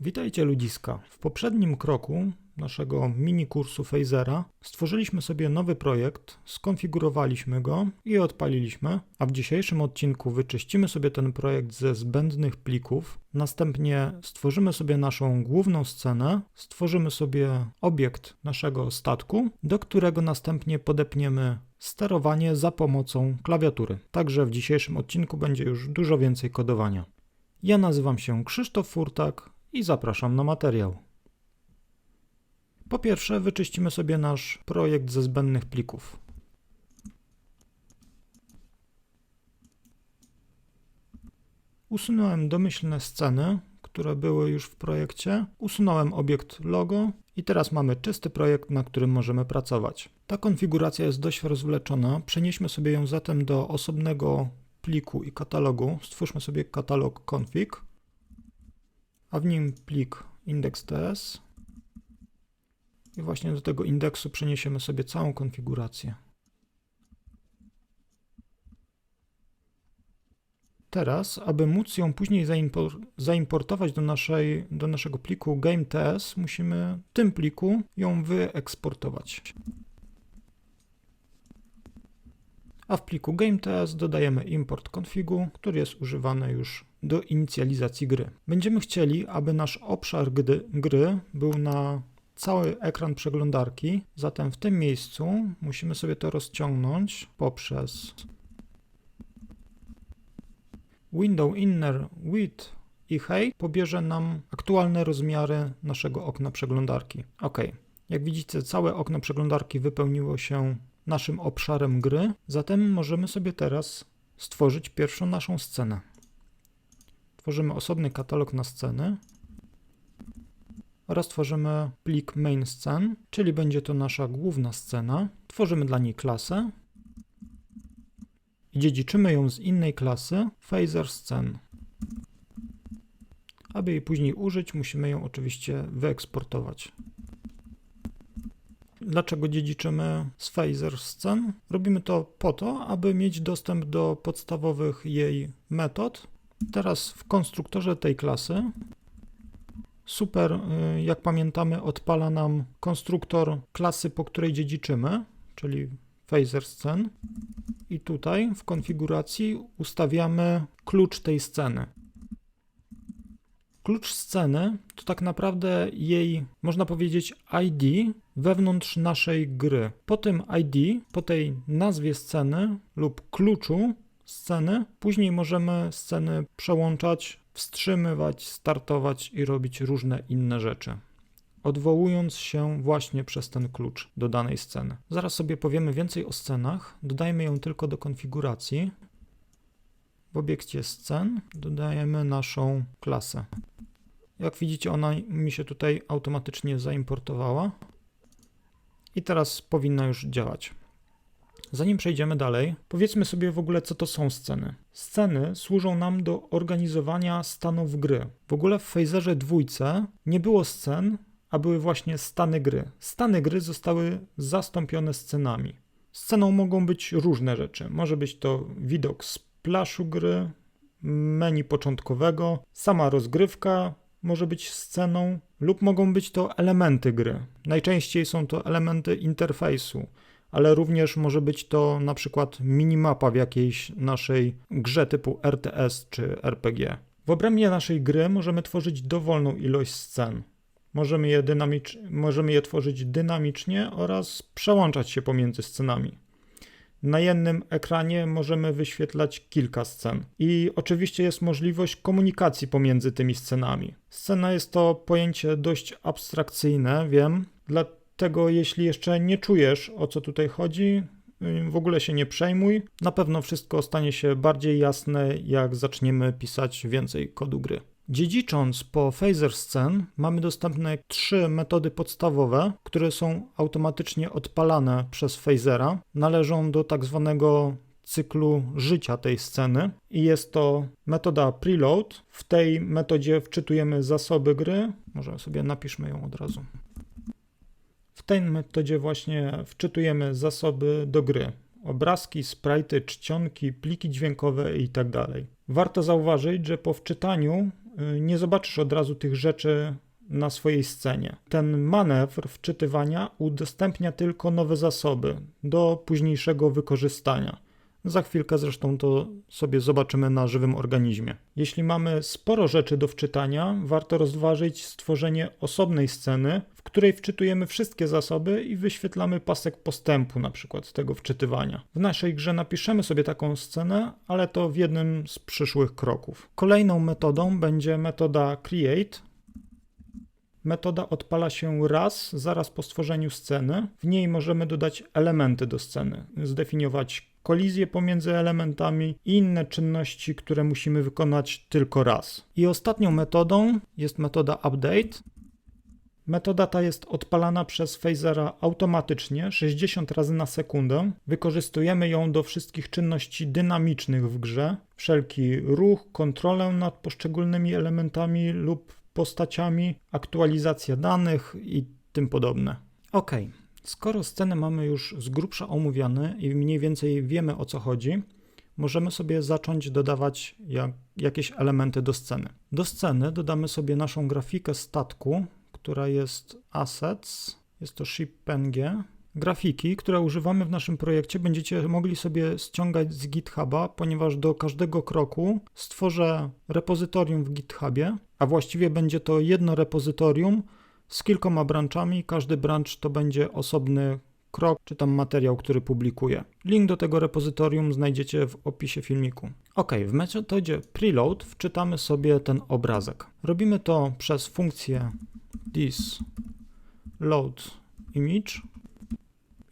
Witajcie ludziska. W poprzednim kroku naszego mini kursu Phasera stworzyliśmy sobie nowy projekt, skonfigurowaliśmy go i odpaliliśmy, a w dzisiejszym odcinku wyczyścimy sobie ten projekt ze zbędnych plików, następnie stworzymy sobie naszą główną scenę, stworzymy sobie obiekt naszego statku, do którego następnie podepniemy sterowanie za pomocą klawiatury. Także w dzisiejszym odcinku będzie już dużo więcej kodowania. Ja nazywam się Krzysztof Furtak i zapraszam na materiał. Po pierwsze, wyczyścimy sobie nasz projekt ze zbędnych plików. Usunąłem domyślne sceny, które były już w projekcie. Usunąłem obiekt logo i teraz mamy czysty projekt, na którym możemy pracować. Ta konfiguracja jest dość rozwleczona. Przenieśmy sobie ją zatem do osobnego pliku i katalogu. Stwórzmy sobie katalog config, a w nim plik index.ts i właśnie do tego indeksu przeniesiemy sobie całą konfigurację. Teraz, aby móc ją później zaimportować do, naszej, do naszego pliku game.ts, musimy w tym pliku ją wyeksportować. A w pliku game.ts dodajemy import configu, który jest używany już do inicjalizacji gry. Będziemy chcieli, aby nasz obszar gry, gry był na cały ekran przeglądarki, zatem w tym miejscu musimy sobie to rozciągnąć poprzez Window Inner Width i Height pobierze nam aktualne rozmiary naszego okna przeglądarki. OK. Jak widzicie, całe okno przeglądarki wypełniło się naszym obszarem gry, zatem możemy sobie teraz stworzyć pierwszą naszą scenę. Tworzymy osobny katalog na sceny oraz tworzymy plik main scen, czyli będzie to nasza główna scena. Tworzymy dla niej klasę i dziedziczymy ją z innej klasy phaser scen. Aby jej później użyć, musimy ją oczywiście wyeksportować. Dlaczego dziedziczymy z phaser scen? Robimy to po to, aby mieć dostęp do podstawowych jej metod. Teraz w konstruktorze tej klasy Super, y, jak pamiętamy, odpala nam konstruktor klasy, po której dziedziczymy, czyli phaser scen. I tutaj w konfiguracji ustawiamy klucz tej sceny. Klucz sceny to tak naprawdę jej, można powiedzieć, ID wewnątrz naszej gry. Po tym ID, po tej nazwie sceny lub kluczu sceny, później możemy sceny przełączać wstrzymywać, startować i robić różne inne rzeczy. Odwołując się właśnie przez ten klucz do danej sceny. Zaraz sobie powiemy więcej o scenach, dodajmy ją tylko do konfiguracji. W obiekcie scen dodajemy naszą klasę. Jak widzicie, ona mi się tutaj automatycznie zaimportowała. I teraz powinna już działać. Zanim przejdziemy dalej, powiedzmy sobie w ogóle, co to są sceny. Sceny służą nam do organizowania stanów gry. W ogóle w Phaserze dwójce nie było scen, a były właśnie stany gry. Stany gry zostały zastąpione scenami. Sceną mogą być różne rzeczy. Może być to widok z plaszu gry, menu początkowego, sama rozgrywka może być sceną, lub mogą być to elementy gry. Najczęściej są to elementy interfejsu ale również może być to na przykład minimapa w jakiejś naszej grze typu RTS czy RPG. W obrębie naszej gry możemy tworzyć dowolną ilość scen. Możemy je, możemy je tworzyć dynamicznie oraz przełączać się pomiędzy scenami. Na jednym ekranie możemy wyświetlać kilka scen. I oczywiście jest możliwość komunikacji pomiędzy tymi scenami. Scena jest to pojęcie dość abstrakcyjne, wiem, tego, jeśli jeszcze nie czujesz o co tutaj chodzi, w ogóle się nie przejmuj. Na pewno wszystko stanie się bardziej jasne, jak zaczniemy pisać więcej kodu gry. Dziedzicząc po phaser scen, mamy dostępne trzy metody podstawowe, które są automatycznie odpalane przez phasera. Należą do tak zwanego cyklu życia tej sceny i jest to metoda preload. W tej metodzie wczytujemy zasoby gry. Może sobie napiszmy ją od razu. W tej metodzie właśnie wczytujemy zasoby do gry. Obrazki, sprite, czcionki, pliki dźwiękowe itd. Tak Warto zauważyć, że po wczytaniu nie zobaczysz od razu tych rzeczy na swojej scenie. Ten manewr wczytywania udostępnia tylko nowe zasoby do późniejszego wykorzystania. Za chwilkę zresztą to sobie zobaczymy na żywym organizmie. Jeśli mamy sporo rzeczy do wczytania, warto rozważyć stworzenie osobnej sceny, której wczytujemy wszystkie zasoby i wyświetlamy pasek postępu na przykład tego wczytywania. W naszej grze napiszemy sobie taką scenę, ale to w jednym z przyszłych kroków. Kolejną metodą będzie metoda create, Metoda odpala się raz, zaraz po stworzeniu sceny. W niej możemy dodać elementy do sceny, zdefiniować kolizje pomiędzy elementami i inne czynności, które musimy wykonać tylko raz. I ostatnią metodą jest metoda update. Metoda ta jest odpalana przez phasera automatycznie 60 razy na sekundę. Wykorzystujemy ją do wszystkich czynności dynamicznych w grze. Wszelki ruch, kontrolę nad poszczególnymi elementami lub postaciami, aktualizacja danych i tym podobne. Ok, skoro scenę mamy już z grubsza omówione i mniej więcej wiemy o co chodzi, możemy sobie zacząć dodawać jak, jakieś elementy do sceny. Do sceny dodamy sobie naszą grafikę statku, która jest assets, jest to ship PNG. Grafiki, które używamy w naszym projekcie, będziecie mogli sobie ściągać z GitHuba, ponieważ do każdego kroku stworzę repozytorium w GitHubie, a właściwie będzie to jedno repozytorium z kilkoma branchami. Każdy branch to będzie osobny krok, czy tam materiał, który publikuję. Link do tego repozytorium znajdziecie w opisie filmiku. Ok, w metodzie preload wczytamy sobie ten obrazek. Robimy to przez funkcję this load image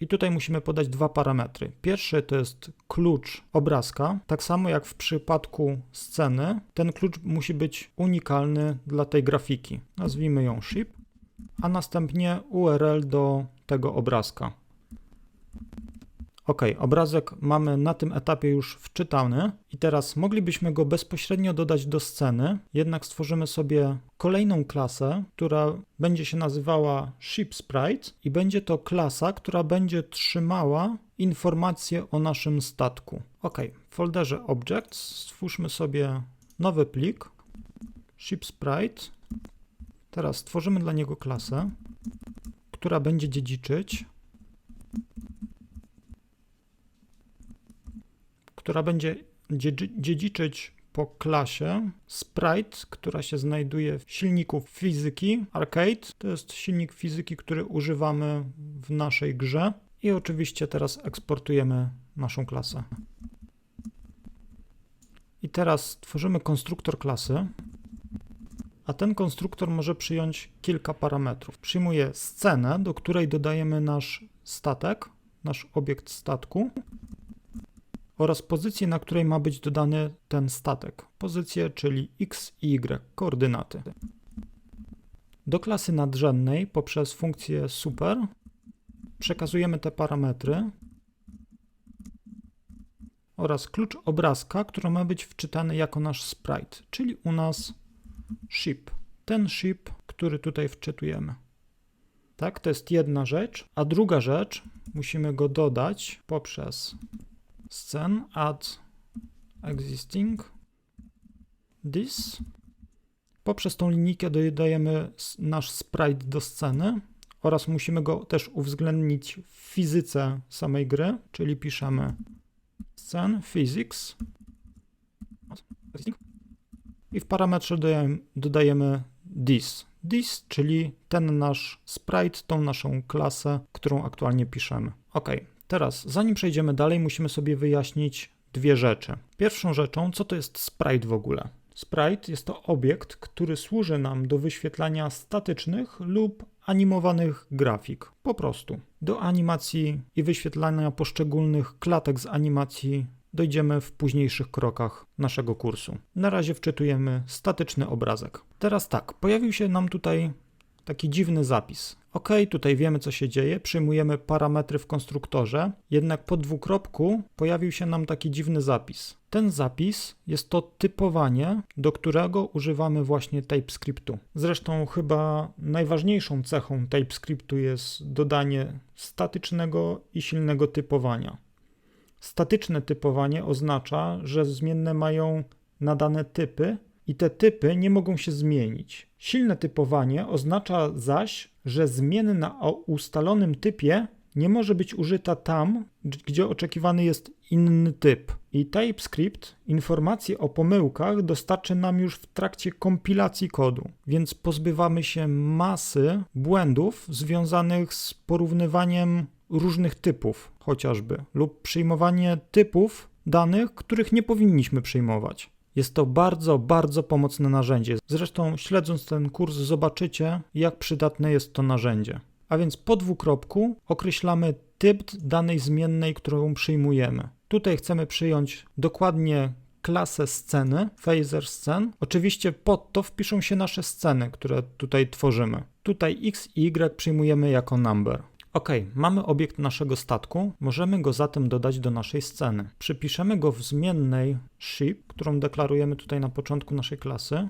i tutaj musimy podać dwa parametry. Pierwszy to jest klucz obrazka. Tak samo jak w przypadku sceny, ten klucz musi być unikalny dla tej grafiki. Nazwijmy ją ship, a następnie URL do tego obrazka. Ok, obrazek mamy na tym etapie już wczytany i teraz moglibyśmy go bezpośrednio dodać do sceny, jednak stworzymy sobie kolejną klasę, która będzie się nazywała Ship Sprite i będzie to klasa, która będzie trzymała informacje o naszym statku. Ok, w folderze Objects stwórzmy sobie nowy plik Ship Sprite. Teraz stworzymy dla niego klasę, która będzie dziedziczyć która będzie dziedziczyć po klasie Sprite, która się znajduje w silniku fizyki Arcade. To jest silnik fizyki, który używamy w naszej grze. I oczywiście teraz eksportujemy naszą klasę. I teraz tworzymy konstruktor klasy, a ten konstruktor może przyjąć kilka parametrów. Przyjmuje scenę, do której dodajemy nasz statek, nasz obiekt statku oraz pozycję, na której ma być dodany ten statek. Pozycję, czyli x i y, koordynaty. Do klasy nadrzędnej poprzez funkcję super przekazujemy te parametry oraz klucz obrazka, który ma być wczytany jako nasz sprite, czyli u nas ship. Ten ship, który tutaj wczytujemy. Tak, to jest jedna rzecz, a druga rzecz, musimy go dodać poprzez scen add existing this. Poprzez tą linijkę dodajemy nasz sprite do sceny oraz musimy go też uwzględnić w fizyce samej gry, czyli piszemy scen physics i w parametrze dodajemy, dodajemy this. This, czyli ten nasz sprite, tą naszą klasę, którą aktualnie piszemy. Ok, Teraz, zanim przejdziemy dalej, musimy sobie wyjaśnić dwie rzeczy. Pierwszą rzeczą, co to jest sprite w ogóle? Sprite jest to obiekt, który służy nam do wyświetlania statycznych lub animowanych grafik. Po prostu. Do animacji i wyświetlania poszczególnych klatek z animacji dojdziemy w późniejszych krokach naszego kursu. Na razie wczytujemy statyczny obrazek. Teraz tak, pojawił się nam tutaj taki dziwny zapis. OK, tutaj wiemy co się dzieje, przyjmujemy parametry w konstruktorze, jednak po dwukropku pojawił się nam taki dziwny zapis. Ten zapis jest to typowanie, do którego używamy właśnie TypeScriptu. Zresztą chyba najważniejszą cechą TypeScriptu jest dodanie statycznego i silnego typowania. Statyczne typowanie oznacza, że zmienne mają nadane typy, i te typy nie mogą się zmienić. Silne typowanie oznacza zaś, że zmienna o ustalonym typie nie może być użyta tam, gdzie oczekiwany jest inny typ. I TypeScript informacje o pomyłkach dostarczy nam już w trakcie kompilacji kodu, więc pozbywamy się masy błędów związanych z porównywaniem różnych typów, chociażby, lub przyjmowanie typów danych, których nie powinniśmy przyjmować. Jest to bardzo, bardzo pomocne narzędzie. Zresztą, śledząc ten kurs, zobaczycie, jak przydatne jest to narzędzie. A więc po dwukropku określamy typ danej zmiennej, którą przyjmujemy. Tutaj chcemy przyjąć dokładnie klasę sceny, phaser scen. Oczywiście pod to wpiszą się nasze sceny, które tutaj tworzymy. Tutaj x i y przyjmujemy jako number. Ok, mamy obiekt naszego statku, możemy go zatem dodać do naszej sceny. Przypiszemy go w zmiennej ship, którą deklarujemy tutaj na początku naszej klasy.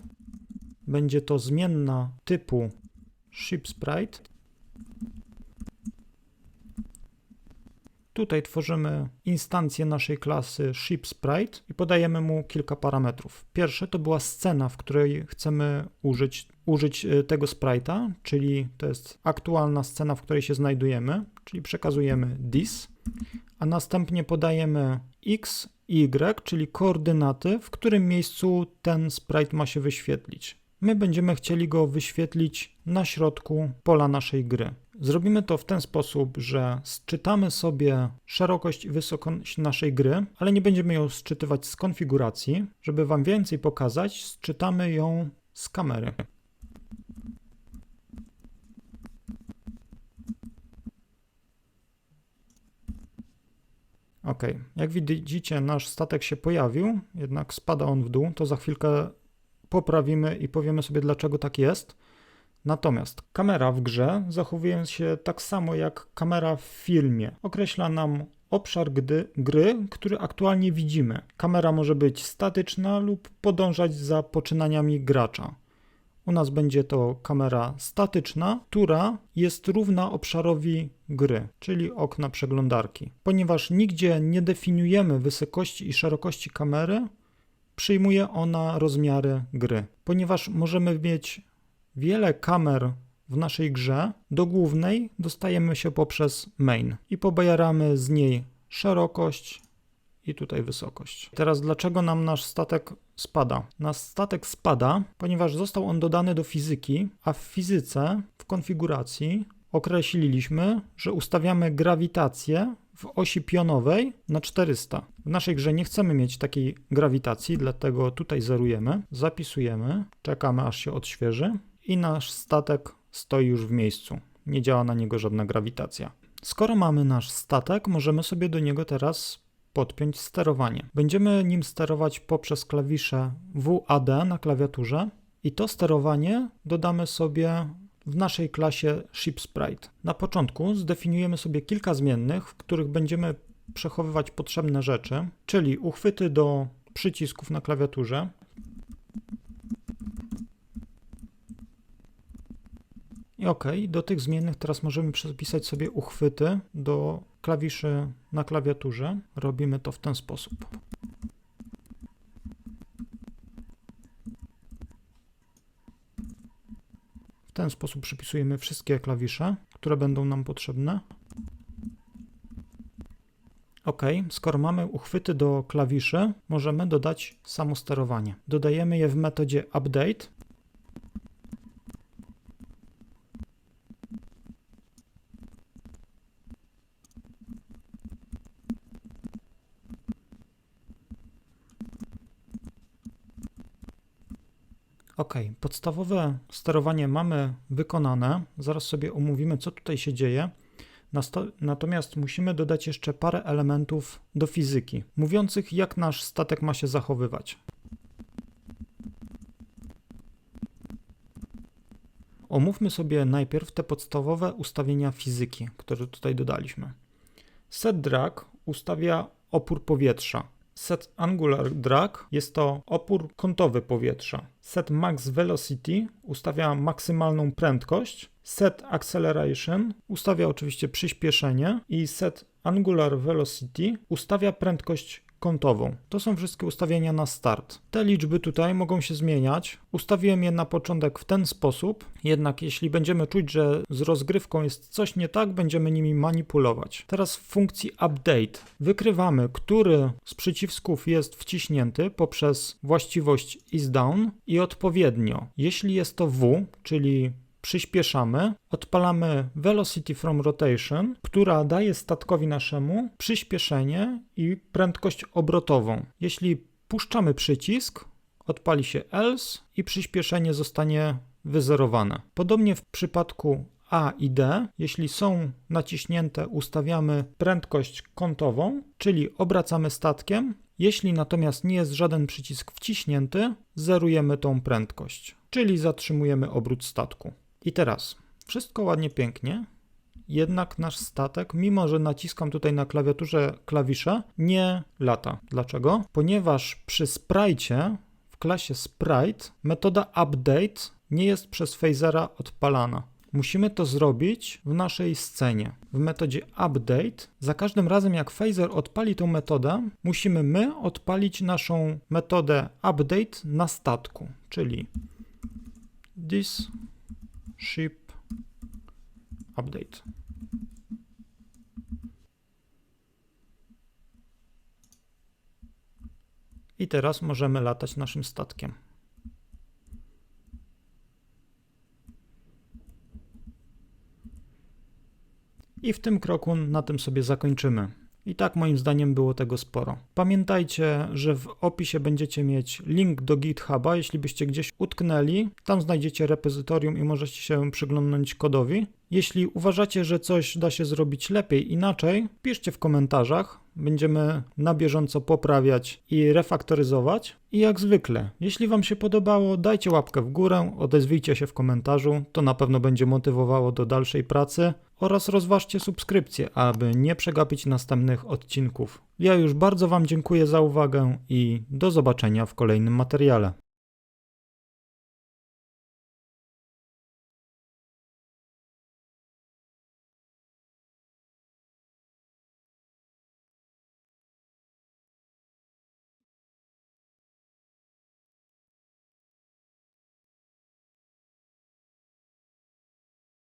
Będzie to zmienna typu ship sprite. Tutaj tworzymy instancję naszej klasy ship sprite i podajemy mu kilka parametrów. Pierwsze to była scena, w której chcemy użyć, użyć e, tego sprite'a, czyli to jest aktualna scena, w której się znajdujemy, czyli przekazujemy this, a następnie podajemy x, y, czyli koordynaty, w którym miejscu ten sprite ma się wyświetlić. My będziemy chcieli go wyświetlić na środku pola naszej gry. Zrobimy to w ten sposób, że sczytamy sobie szerokość i wysokość naszej gry, ale nie będziemy ją sczytywać z konfiguracji. Żeby Wam więcej pokazać, sczytamy ją z kamery. Ok, jak widzicie, nasz statek się pojawił, jednak spada on w dół. To za chwilkę poprawimy i powiemy sobie, dlaczego tak jest. Natomiast kamera w grze zachowuje się tak samo jak kamera w filmie. Określa nam obszar gdy, gry, który aktualnie widzimy. Kamera może być statyczna lub podążać za poczynaniami gracza. U nas będzie to kamera statyczna, która jest równa obszarowi gry, czyli okna przeglądarki. Ponieważ nigdzie nie definiujemy wysokości i szerokości kamery, przyjmuje ona rozmiary gry. Ponieważ możemy mieć wiele kamer w naszej grze, do głównej dostajemy się poprzez main i pobieramy z niej szerokość i tutaj wysokość. Teraz dlaczego nam nasz statek spada? Nasz statek spada, ponieważ został on dodany do fizyki, a w fizyce, w konfiguracji określiliśmy, że ustawiamy grawitację w osi pionowej na 400. W naszej grze nie chcemy mieć takiej grawitacji, dlatego tutaj zerujemy, zapisujemy, czekamy aż się odświeży i nasz statek stoi już w miejscu. Nie działa na niego żadna grawitacja. Skoro mamy nasz statek, możemy sobie do niego teraz podpiąć sterowanie. Będziemy nim sterować poprzez klawisze WAD na klawiaturze i to sterowanie dodamy sobie w naszej klasie ShipSprite. Na początku zdefiniujemy sobie kilka zmiennych, w których będziemy przechowywać potrzebne rzeczy, czyli uchwyty do przycisków na klawiaturze, I OK, do tych zmiennych teraz możemy przepisać sobie uchwyty do klawiszy na klawiaturze. Robimy to w ten sposób. W ten sposób przypisujemy wszystkie klawisze, które będą nam potrzebne. OK, skoro mamy uchwyty do klawiszy, możemy dodać samo sterowanie. Dodajemy je w metodzie update Ok, podstawowe sterowanie mamy wykonane. Zaraz sobie omówimy, co tutaj się dzieje. Natomiast musimy dodać jeszcze parę elementów do fizyki, mówiących, jak nasz statek ma się zachowywać. Omówmy sobie najpierw te podstawowe ustawienia fizyki, które tutaj dodaliśmy. Set drag ustawia opór powietrza. Set angular drag jest to opór kątowy powietrza. Set max velocity ustawia maksymalną prędkość. Set acceleration ustawia oczywiście przyspieszenie i set angular velocity ustawia prędkość kątową. To są wszystkie ustawienia na start. Te liczby tutaj mogą się zmieniać. Ustawiłem je na początek w ten sposób, jednak jeśli będziemy czuć, że z rozgrywką jest coś nie tak, będziemy nimi manipulować. Teraz w funkcji update wykrywamy, który z przycisków jest wciśnięty poprzez właściwość is down i odpowiednio, jeśli jest to W, czyli przyspieszamy, odpalamy Velocity from Rotation, która daje statkowi naszemu przyspieszenie i prędkość obrotową. Jeśli puszczamy przycisk, odpali się else i przyspieszenie zostanie wyzerowane. Podobnie w przypadku A i D, jeśli są naciśnięte, ustawiamy prędkość kątową, czyli obracamy statkiem. Jeśli natomiast nie jest żaden przycisk wciśnięty, zerujemy tą prędkość, czyli zatrzymujemy obrót statku. I teraz wszystko ładnie, pięknie, jednak nasz statek, mimo że naciskam tutaj na klawiaturze klawisze, nie lata. Dlaczego? Ponieważ przy sprite w klasie sprite metoda update nie jest przez phasera odpalana. Musimy to zrobić w naszej scenie. W metodzie update, za każdym razem jak phaser odpali tą metodę, musimy my odpalić naszą metodę update na statku, czyli this ship update. I teraz możemy latać naszym statkiem. I w tym kroku na tym sobie zakończymy. I tak moim zdaniem było tego sporo. Pamiętajcie, że w opisie będziecie mieć link do GitHuba, jeśli byście gdzieś utknęli, tam znajdziecie repozytorium i możecie się przyglądnąć kodowi. Jeśli uważacie, że coś da się zrobić lepiej, inaczej, piszcie w komentarzach. Będziemy na bieżąco poprawiać i refaktoryzować. I jak zwykle, jeśli Wam się podobało, dajcie łapkę w górę, odezwijcie się w komentarzu, to na pewno będzie motywowało do dalszej pracy oraz rozważcie subskrypcję, aby nie przegapić następnych odcinków. Ja już bardzo Wam dziękuję za uwagę i do zobaczenia w kolejnym materiale.